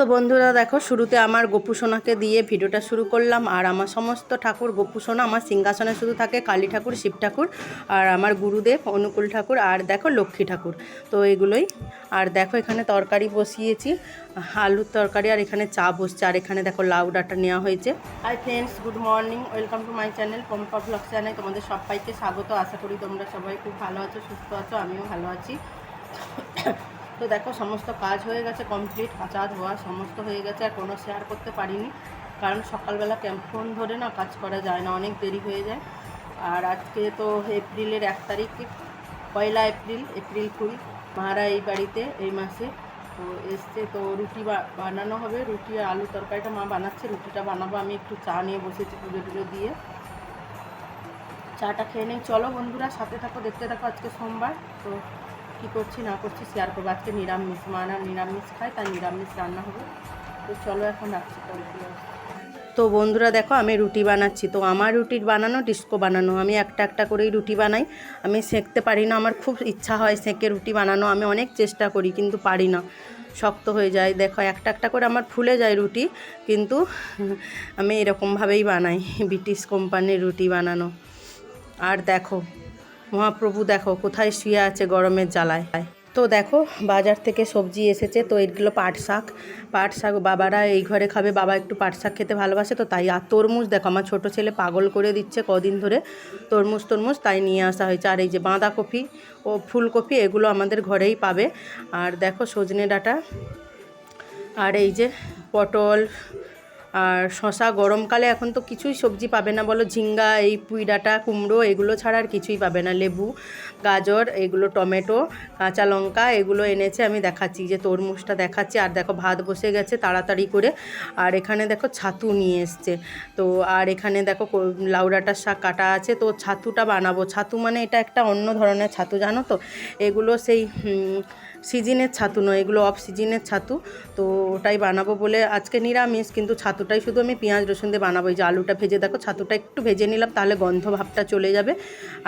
তো বন্ধুরা দেখো, শুরুতে আমার গোপু সোনাকে দিয়ে ভিডিওটা শুরু করলাম। আর আমার সমস্ত ঠাকুর, গোপু সোনা, আমার সিংহাসনে শুধু থাকে কালী ঠাকুর, শিব ঠাকুর আর আমার গুরুদেব, অনুকূল ঠাকুর আর দেখো লক্ষ্মী ঠাকুর। তো এগুলোই। আর দেখো এখানে তরকারি বসিয়েছি, আলুর তরকারি আর এখানে চা বসছে। আর এখানে দেখো লাউ ডাটা নেওয়া হয়েছে। Hi friends good morning welcome to my channel Pompa blog channel তোমাদের সবাইকে স্বাগত। আশা করি তোমরা সবাই খুব ভালো আছো, সুস্থ আছো, আমিও ভালো আছি। তো দেখো, সমস্ত কাজ হয়ে গেছে কমপ্লিট কাঁচা ধোয়া সমস্ত হয়ে গেছে, আর কোনো শেয়ার করতে পারিনি। কারণ সকালবেলা ফোন ধরে না কাজ করা যায় না, অনেক দেরি হয়ে যায়। আর আজকে তো এপ্রিলের এক তারিখ, পয়লা এপ্রিল এপ্রিল ফুল, মারা এই বাড়িতে এই মাসে। তো এসছে, তো রুটি বানানো হবে, রুটি আর আলু তরকারিটা মা বানাচ্ছে, রুটিটা বানাবো, আমি একটু চা নিয়ে বসেছি পুজো টুজো দিয়ে। চাটা খেয়ে নেই। চলো বন্ধুরা, সাথে থাকো, দেখতে থাকো আজকে সোমবার। তো কী করছি, না করছি শেয়ার করব। আজকে নিরামিষ, মা না নিরামিষ খায়, তাই নিরামিষ রান্না হবে। তো চলো এখন রাখছি পরে। তো বন্ধুরা দেখো, আমি রুটি বানাচ্ছি। তো আমার রুটির বানানো, ডিস্কো বানানো। আমি একটা একটা করেই রুটি বানাই। আমি সেঁকতে পারি না। আমার খুব ইচ্ছা হয় সেঁকে রুটি বানানো। আমি অনেক চেষ্টা করি, কিন্তু পারি না। শক্ত হয়ে যায়। দেখো, একটা একটা করে আমার ফুলে যায় রুটি, কিন্তু আমি এরকমভাবেই বানাই। ব্রিটিশ কোম্পানির রুটি বানানো। আর দেখো মহাপ্রভু দেখো কোথায় শুয়ে আছে গরমের জ্বালায়। তো দেখো, বাজার থেকে সবজি এসেছে, তো এগুলো পাট শাক। পাট শাক বাবারা এই ঘরে খাবে, বাবা একটু পাট শাক খেতে ভালোবাসে, তো তাই। আর তরমুজ দেখো, আমার ছোটো ছেলে পাগল করে দিচ্ছে কদিন ধরে। তরমুজ তরমুজ, তাই নিয়ে আসা হয়েছে। আর এই যে বাঁধাকপি ও ফুলকপি, এগুলো আমাদের ঘরেই পাবে। আর দেখো সজনে ডাঁটা। আর এই যে পটল আর শশা গরমকালে এখন তো কিছুই সবজি পাবে না। বলো ঝিঙ্গা, এই পুঁই ডাঁটা, কুমড়ো, এগুলো ছাড়া আর কিছুই পাবে না। লেবু, গাজর, এগুলো টমেটো, কাঁচা লঙ্কা, এগুলো এনেছে, আমি দেখাচ্ছি, যে তরমুজটা দেখাচ্ছি। আর দেখো ভাত বসে গেছে তাড়াতাড়ি করে। আর এখানে দেখো ছাতু নিয়ে এসছে। তো আর এখানে দেখো লাউ ডাঁটার শাক কাটা আছে। তো ছাতুটা বানাবো। ছাতু মানে এটা একটা অন্য ধরনের ছাতু, জানো তো? এগুলো সেই সিজনের ছাতু নয়, এগুলো অফ সিজনের ছাতু। তো ওটাই বানাবো বলে আজকে নিরামিষ, কিন্তু ছাতুটাই শুধু আমি পেঁয়াজ, রসুন দিয়ে বানাবো। এই যে আলুটা ভেজে, দেখো ছাতুটা একটু ভেজে নিলাম, তাহলে গন্ধ ভাবটা চলে যাবে।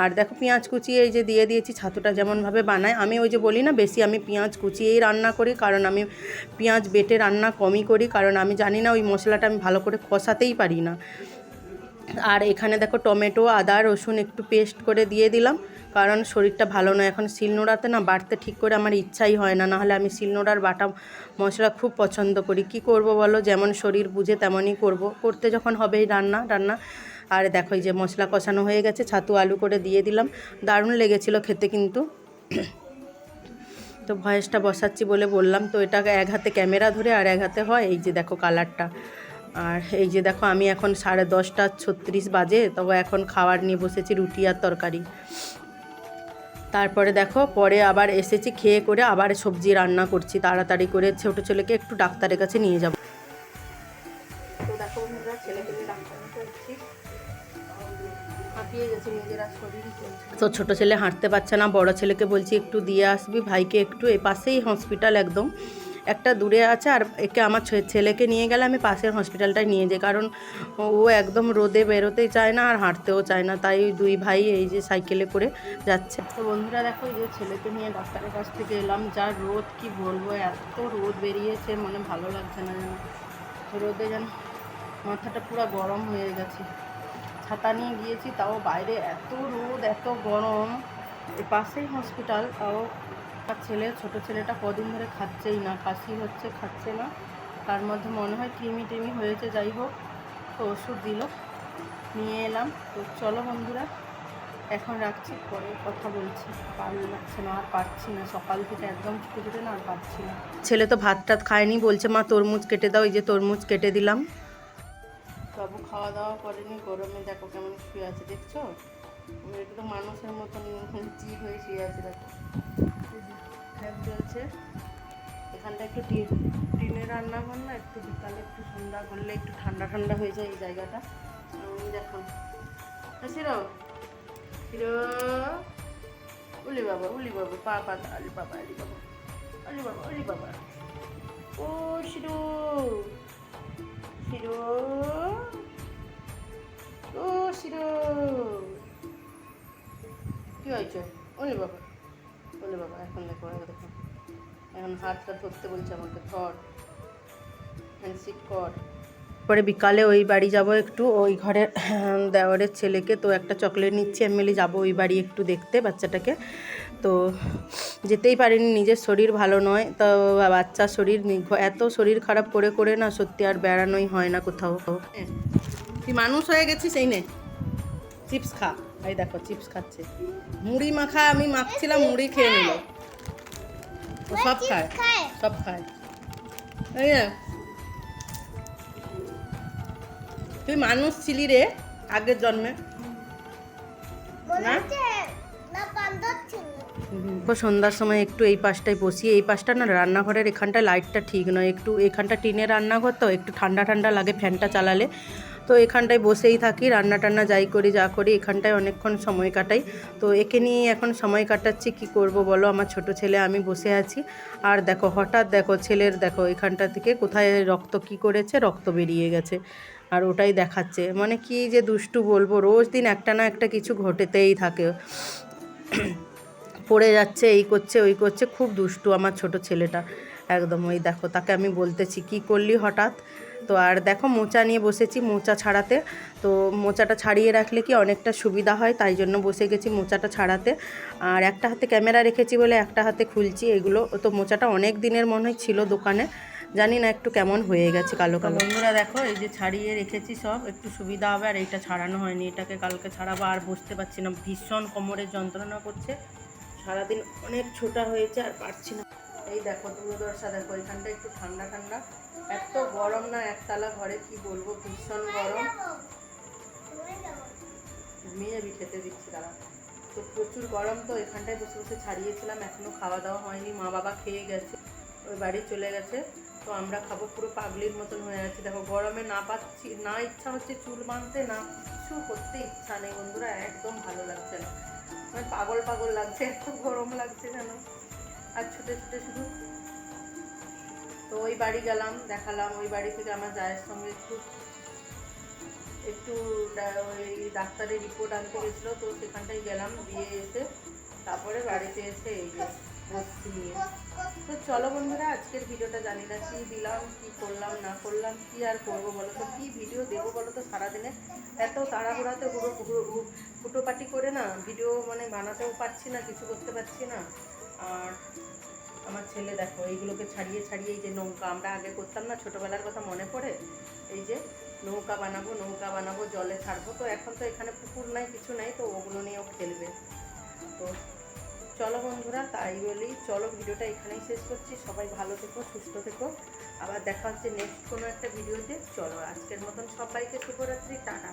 আর দেখো পেঁয়াজ কুচিয়ে এই যে দিয়ে দিয়েছি, ছাতুটা যেমনভাবে বানায়। আমি ওই যে বলি না, বেশি আমি পেঁয়াজ কুচিয়েই রান্না করি, কারণ আমি পেঁয়াজ বেটে রান্না কমই করি, কারণ আমি জানি না ওই মশলাটা আমি ভালো করে কষাতেই পারি না। আর এখানে দেখো টমেটো, আদা, রসুন একটু পেস্ট করে দিয়ে দিলাম। কারণ শরীরটা ভালো নয়। এখন শিলনোড়াতে না বাটতে ঠিক করে আমার ইচ্ছাই হয় না। নাহলে আমি শিলনোড়ার বাটা মশলা খুব পছন্দ করি। কি করব বলো? যেমন শরীর বুঝে তেমনই করব। করতে যখন হবেই রান্না রান্না। আর দেখো যে মশলা কষানো হয়ে গেছে, ছাতু আলু করে দিয়ে দিলাম। দারুণ লেগেছিলো খেতে কিন্তু। তো ভয়েসটা বসাচ্ছি বলে বললাম। তো এটা এক হাতে ক্যামেরা ধরে আর এক হাতে হয়। এই যে দেখো কালারটা। আর এই যে দেখো আমি এখন সাড়ে দশটা ছত্রিশ বাজে। তবে এখন খাবার নিয়ে বসেছি রুটি আর তরকারি। তারপরে দেখো, পরে আবার এসেছি, খেয়ে করে আবার সবজি রান্না করছি। তাড়াতাড়ি করে ছোটো ছেলেকে একটু ডাক্তারের কাছে নিয়ে যাব। ছেলেকে তো ছোটো ছেলে হাঁটতে পারছে না, বড় ছেলেকে বলছি একটু দিয়ে আসবি, ভাইকে একটু এ পাশেই হসপিটাল একদম। একটা দূরে আছে আর একে আমার ছেলেকে নিয়ে গেলে আমি পাশের হসপিটালটায় নিয়ে যাই। কারণ ও একদম রোদে বেরোতেই চায় না আর হাঁটতেও চায় না। তাই দুই ভাই এই যে সাইকেলে করে যাচ্ছে। তো বন্ধুরা দেখো যে ছেলেকে নিয়ে ডাক্তারের কাছ থেকে এলাম। যা রোদ কি বলব, এত রোদ বেরিয়েছে, মনে ভালো লাগছে না যেন। রোদে যেন মাথাটা পুরো গরম হয়ে গেছে। ছাতা নিয়ে গিয়েছি, তাও বাইরে এত রোদ, এত গরম। পাশেই হসপিটাল, তাও তার ছেলে ছোট ছেলেটা কদিন ধরে খাচ্ছেই না কাশি হচ্ছে খাচ্ছে না। তার মধ্যে মনে হয় কৃমি টিমি হয়েছে যাই হোক তো ওষুধ দিল। নিয়ে এলাম। তো চলো বন্ধুরা এখন রাখছি পরে কথা বলছি। ভালো লাগছে না আর পারছি না। সকাল থেকে একদম ছুটে ছুটে না আর পারছি না। ছেলে তো ভাত টাত খায়নি বলছে মা তরমুজ কেটে দাও এই যে তরমুজ কেটে দিলাম। বাবু খাওয়া দাওয়া করেনি গরমে দেখো কেমন শুয়ে আছে দেখছ? এটা তো মানুষের মতন চিপ হয়ে শুয়ে আছে দেখো। ফ্যান চলছে। এখানটা একটু টি টিনের রান্না ঘর না একটু বিকালে একটু সন্ধ্যা করলে একটু ঠান্ডা ঠান্ডা হয়ে যায় এই জায়গাটা। উম, দেখো। শিরো শিরো উলি বাবা উলি বাবা পা পা আলি বাবা আলি বাবা আলি বাবা আলি বাবা ও শিরো শিরো ও শিরো। কি হয়েছে? ওলে বাবা বাবা, এখন দেখো দেখো। এখন হাতটা ধরতে বলছে আমাকে, ধর। সিট কর। পরে বিকালে ওই বাড়ি যাব একটু, ওই ঘরের দেওয়ারের ছেলেকে। তো একটা চকলেট নিচ্ছি, আমি বলি যাব ওই বাড়ি একটু দেখতে বাচ্চাটাকে। তো যেতেই পারিনি, নিজের শরীর ভালো নয়। তো বাচ্চার শরীর এত শরীর খারাপ করে করে না, সত্যি আর বেড়ানোই হয় না কোথাও। হ্যাঁ। তুই মানুষ হয়ে গেছিস, এই নে। চিপস খা। এই দেখো চিপস খাচ্ছে। মুড়ি মাখা আমি মাখছিলাম মুড়ি খেয়ে নিল। ও সব খায় সব খায়। না তুই মানুষ ছিলি রে আগের জন্মে। না? সন্ধ্যার সময় একটু এই পাশটায় বসি। এই পাশটা না রান্নাঘরের এখানটা লাইটটা ঠিক নয়। একটু এখানটা টিনের রান্নাঘর তো একটু ঠান্ডা ঠান্ডা লাগে ফ্যানটা চালালে। তো এখানটায় বসেই থাকি, রান্না টান্না যাই করি, যা করি, এখানটায় অনেকক্ষণ সময় কাটাই। তো একে নিয়ে এখন সময় কাটাচ্ছি, কি করব বলো? আমার ছোট ছেলে, আমি বসে আছি। আর দেখো, হঠাৎ দেখো, ছেলের দেখো, এখানটা থেকে কোথায় রক্ত কি করেছে? রক্ত বেরিয়ে গেছে। আর ওটাই দেখাচ্ছে। মানে কি যে দুষ্টু বলব, রোজ দিন একটা না একটা কিছু ঘটেতেই থাকে। পড়ে যাচ্ছে, এই করছে, ওই করছে, খুব দুষ্টু আমার ছোট ছেলেটা। একদম ওই দেখো, তাকে আমি বলতেছি, কি করলি হঠাৎ? তো আর দেখো মোচা নিয়ে বসেছি মোচা ছাড়াতে। তো মোচাটা ছাড়িয়ে রাখলে কি অনেকটা সুবিধা হয়, তাই জন্য বসে গেছি মোচাটা ছাড়াতে। আর একটা হাতে ক্যামেরা রেখেছি বলে একটা হাতে খুলছি, এগুলো তো মোচাটা অনেক দিনের মনে হয় ছিল দোকানে। জানি না একটু কেমন হয়ে গেছে কালো কালো। বন্ধুরা দেখো, এই যে ছাড়িয়ে রেখেছি সব, একটু সুবিধা হবে আর এইটা ছাড়ানো হয়নি। এটাকে কালকে ছাড়াবো আর বসতে পারছি না, ভীষণ কোমরের যন্ত্রণা করছে। সারাদিন অনেক ছোটা হয়েছে আর পারছি না। এই দেখো দূরদর্শা দেখো এখানটা একটু ঠান্ডা ঠান্ডা। এত গরম না, একতলা ঘরে, কি বলব, ভীষণ গরম। ঘুমিয়ে যাবি খেতে দিচ্ছি, দাঁড়া। তো প্রচুর গরম, তো এখানটায় বসে বসে ছাড়িয়েছিলাম, এখনও খাওয়া দাওয়া হয়নি, মা বাবা খেয়ে গেছে, ওই বাড়ি চলে গেছে। তো আমরা খাব পুরো পাগলির মতন হয়ে আছি। দেখো, গরমে না পাচ্ছি, না ইচ্ছা হচ্ছে চুল বাঁধতে, না কিছু করতে ইচ্ছা নেই। বন্ধুরা, একদম ভালো লাগছে না। মানে পাগল পাগল লাগছে, এত গরম লাগছে যেন। আর ছুটে ছুটে শুধু। তো ওই বাড়ি গেলাম, দেখালাম, ওই বাড়ি থেকে আমার জায়ের সঙ্গে একটু একটু ওই ডাক্তারের রিপোর্ট আনতে গেছিল, তো সেখানটায় গেলাম দিয়ে এসে তারপরে বাড়িতে এসে এই যে বসছি নিয়ে। তো চলো বন্ধুরা, আজকের ভিডিওটা জানি না কি দিলাম, কি করলাম, না করলাম, কি আর করব বলো তো? কি ভিডিও দেবো বলো তো সারাদিনে? এত তাড়াহুড়াতে পুরো ফুটোপাটি করে না ভিডিও মানে বানাতেও পারছি না, কিছু করতে পারছি না। আর আমার ছেলে দেখো, এইগুলোকে ছাড়িয়ে ছাড়িয়ে এই যে নৌকা, আমরা আগে করতাম না, ছোটোবেলার কথা মনে পড়ে? এই যে নৌকা বানাবো নৌকা বানাবো, জলে ছাড়বো, তো এখন তো এখানে পুকুর নাই, কিছু নাই, তো ওগুলো নিয়েও খেলবে। তো চলো বন্ধুরা, তাই বলি, চলো ভিডিওটা এখানেই শেষ করছি, সবাই ভালো থেকো, সুস্থ থেকো। আবার দেখা হচ্ছে নেক্সট কোনো একটা ভিডিওতে। চলো, আজকের মতন সবাইকে শুভরাত্রি, টাটা।